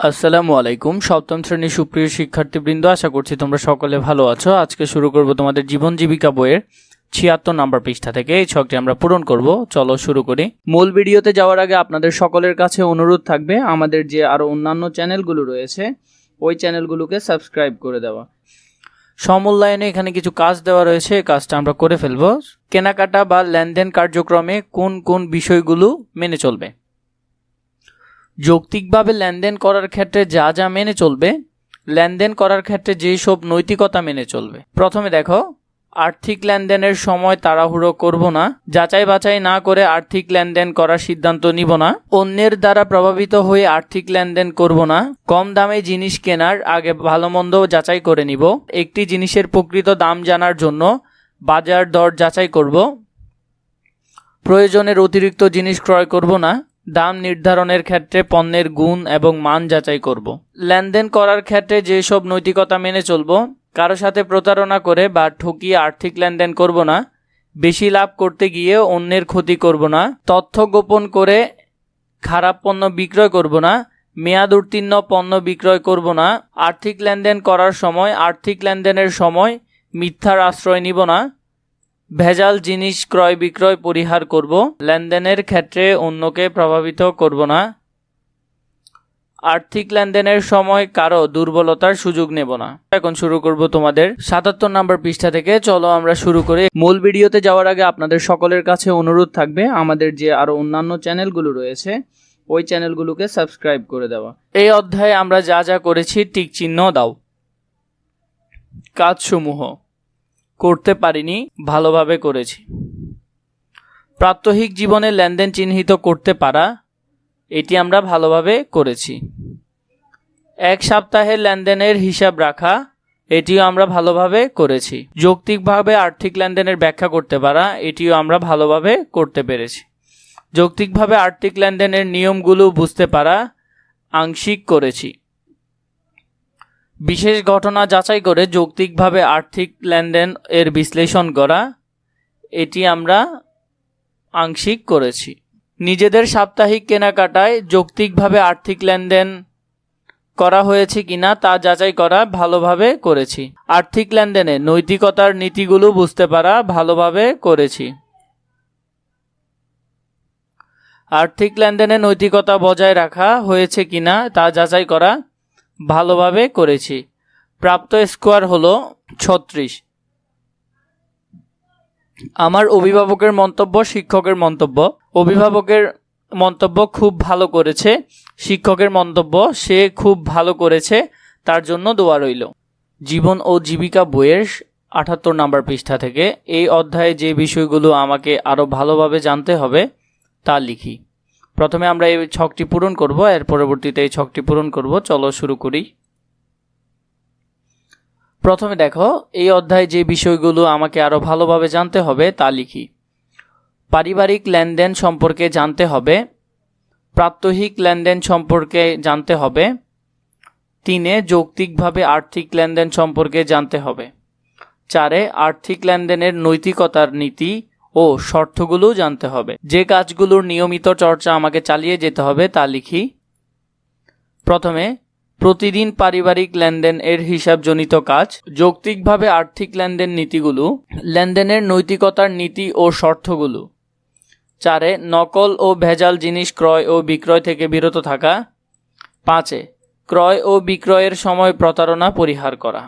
আসসালামু আলাইকুম। সপ্তম শ্রেণির সুপ্রিয় শিক্ষার্থীবৃন্দ, আশা করছি তোমরা সকলে ভালো আছো। আজকে শুরু করব তোমাদের জীবন জীবিকা বইয়ের ছিয়াত্তর নাম্বার পৃষ্ঠা থেকে। এই ছকটি আমরা পূরণ করব। চলো শুরু করি। মূল ভিডিওতে যাওয়ার আগে আপনাদের সকলের কাছে অনুরোধ থাকবে, আমাদের যে আরও অন্যান্য চ্যানেলগুলো রয়েছে, ওই চ্যানেলগুলোকে সাবস্ক্রাইব করে দেওয়া। সমূল্যায়নে এখানে কিছু কাজ দেওয়া রয়েছে কাজটা আমরা করে ফেলব। কেনাকাটা বা লেনদেন কার্যক্রমে কোন কোন বিষয়গুলো মেনে চলবে? যৌক্তিকভাবে লেনদেন করার ক্ষেত্রে যা যা মেনে চলবে, লেনদেন করার ক্ষেত্রে যেই সব নৈতিকতা মেনে চলবে। প্রথমে দেখো, আর্থিক লেনদেনের সময় তাড়াহুড়ো করব না, যাচাই বাছাই না করে আর্থিক লেনদেন করার সিদ্ধান্ত নিব না, অন্যের দ্বারা প্রভাবিত হয়ে আর্থিক লেনদেন করব না, কম দামে জিনিস কেনার আগে ভালো মন্দ যাচাই করে নিব, একটি জিনিসের প্রকৃত দাম জানার জন্য বাজার দর যাচাই করব, প্রয়োজনের অতিরিক্ত জিনিস ক্রয় করব না দাম নির্ধারণের ক্ষেত্রে পণ্যের গুণ এবং মান যাচাই করব। লেনদেন করার ক্ষেত্রে যেসব নৈতিকতা মেনে চলব, কারও সাথে প্রতারণা করে বা ঠকিয়ে আর্থিক লেনদেন করব না, বেশি লাভ করতে গিয়ে অন্যের ক্ষতি করব না, তথ্য গোপন করে খারাপ পণ্য বিক্রয় করব না, মেয়াদ উত্তীর্ণ পণ্য বিক্রয় করব না, আর্থিক লেনদেন করার সময়, আর্থিক লেনদেনের সময় মিথ্যার আশ্রয় নিব না ভেজাল জিনিস ক্রয় বিক্রয় পরিহার করব, লেনদেনের ক্ষেত্রে অন্যকে প্রভাবিত করব না। আর্থিক লেনদেনের সময় কারও দুর্বলতার সুযোগ নেব না। এখন শুরু করব তোমাদের সাতাত্তর নাম্বার পৃষ্ঠা থেকে। চলো আমরা শুরু করি। মূল ভিডিওতে যাওয়ার আগে আপনাদের সকলের কাছে অনুরোধ থাকবে, আমাদের যে আরও অন্যান্য চ্যানেলগুলো রয়েছে, ওই চ্যানেলগুলোকে সাবস্ক্রাইব করে দেওয়া। এই অধ্যায়ে আমরা যা যা করেছি, টিক চিহ্ন দাও। কাজসমূহ। করতে পারিনি, ভালোভাবে করেছি। প্রাত্যহিক জীবনে লেনদেন চিহ্নিত করতে পারা, এটি আমরা ভালোভাবে করেছি। এক সপ্তাহের লেনদেনের হিসাব রাখা, এটিও আমরা ভালোভাবে করেছি। যৌক্তিকভাবে আর্থিক লেনদেনের ব্যাখ্যা করতে পারা, এটিও আমরা ভালোভাবে করতে পেরেছি। যৌক্তিকভাবে আর্থিক লেনদেনের নিয়মগুলো বুঝতে পারা, আংশিক করেছি। বিশেষ ঘটনা যাচাই করে যৌক্তিকভাবে আর্থিক লেনদেন এর বিশ্লেষণ করা, এটি আমরা আংশিক করেছি। নিজেদের সাপ্তাহিক কেনাকাটায় যৌক্তিকভাবে আর্থিক লেনদেন করা হয়েছে কিনা তা যাচাই করা ভালোভাবে করেছি। আর্থিক লেনদেনে নৈতিকতার নীতিগুলো বুঝতে পারা ভালোভাবে করেছি। আর্থিক লেনদেনে নৈতিকতা বজায় রাখা হয়েছে কিনা তা যাচাই করা ভালোভাবে করেছি। প্রাপ্ত স্কোয়ার হলো ছত্রিশ। আমার অভিভাবকের মন্তব্য শিক্ষকের মন্তব্য। অভিভাবকের মন্তব্য খুব ভালো করেছে। শিক্ষকের মন্তব্য, সে খুব ভালো করেছে। তার জন্য দোয়া রইল। জীবন ও জীবিকা বইয়ের আটাত্তর নাম্বার পৃষ্ঠা থেকে এই অধ্যায়ে যে বিষয়গুলো আমাকে আরও ভালোভাবে জানতে হবে, তা লিখি। প্রথমে আমরা এই ছকটি পূরণ করব, এর পরবর্তীতে এই ছকটি পূরণ করব। চলো শুরু করি। প্রথমে দেখো, এই অধ্যায়ে যে বিষয়গুলো আমাকে আরও ভালোভাবে জানতে হবে তা লিখি। পারিবারিক লেনদেন সম্পর্কে জানতে হবে, প্রাত্যহিক লেনদেন সম্পর্কে জানতে হবে, তিনে যৌক্তিকভাবে আর্থিক লেনদেন সম্পর্কে জানতে হবে, চারে আর্থিক লেনদেনের নৈতিকতার নীতি ও শর্তগুলো জানতে হবে। যে কাজগুলোর নিয়মিত চর্চা আমাকে চালিয়ে যেতে হবে, তা লিখি। প্রথমে, প্রতিদিন পারিবারিক লেনদেন এর হিসাবজনিত কাজ, যৌক্তিকভাবে আর্থিক লেনদেন নীতিগুলো, লেনদেনের নৈতিকতার নীতি ও শর্তগুলো। চারে, নকল ও ভেজাল জিনিস ক্রয় ও বিক্রয় থেকে বিরত থাকা। পাঁচে, ক্রয় ও বিক্রয়ের সময় প্রতারণা পরিহার করা।